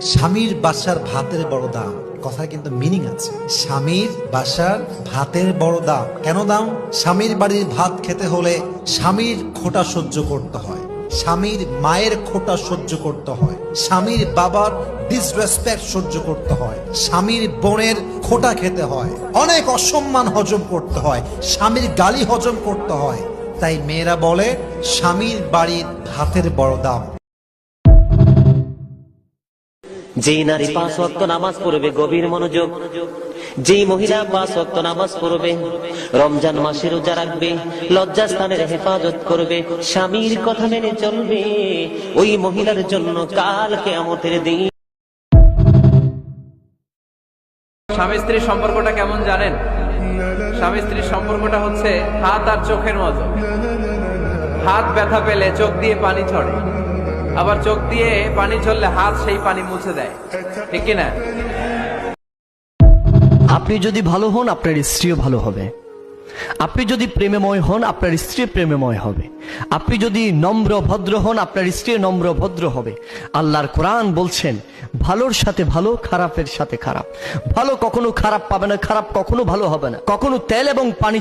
স্বামীর বাসার ভাতের বড় দাম। কথা কিন্তু মিনিং আছে। স্বামীর বাসার ভাতের বড় দাম। কেন দাম? স্বামীর বাড়ির ভাত খেতে হলে স্বামীর খোটা সহ্য করতে হয়। স্বামীর মায়ের খোটা সহ্য করতে হয়। স্বামীর বাবার ডিসরেসপেক্ট সহ্য করতে হয়। স্বামীর বোনের খোটা খেতে হয়। অনেক অসম্মান হজম করতে হয়। স্বামীর গালি হজম করতে হয়। তাই মেয়েরা বলে, স্বামীর বাড়ির ভাতের বড় দাম। যেই নারী পাঁচ ওয়াক্ত নামাজ পড়বে, গভীর মনোযোগ। যেই মহিলা পাঁচ ওয়াক্ত নামাজ পড়বে, রমজান মাসে রোজা রাখবে, লজ্জাস্থানের হেফাজত করবে, স্বামীর কথা মেনে চলবে, ওই মহিলার জন্য কাল কেয়ামতের দিন। স্বামী স্ত্রীর সম্পর্কটা কেমন জানেন? স্বামী স্ত্রীর সম্পর্কটা হচ্ছে হাত আর চোখের মতো। হাত ব্যথা পেলে চোখ দিয়ে পানি ছড়ে। আবার চোখ দিয়ে পানি ছড়লে হাত সেই পানি মুছে দেয়। ঠিক কিনা? আপনি যদি ভালো হন, আপনার স্ত্রীও ভালো হবে। আপনি যদি প্রেমেময় হন, আপনার স্ত্রী প্রেমেময় হবে। আপনি যদি নম্র, ভদ্র হন, আপনার স্ত্রী নম্র, ভদ্র হবে। আল্লাহর কোরআন বলছেন, ভালোর সাথে ভালো, খারাপের সাথে খারাপ। ভালো কখনো খারাপ পাবে না, খারাপ কখনো ভালো হবে না। কখনো তেল এবং পানি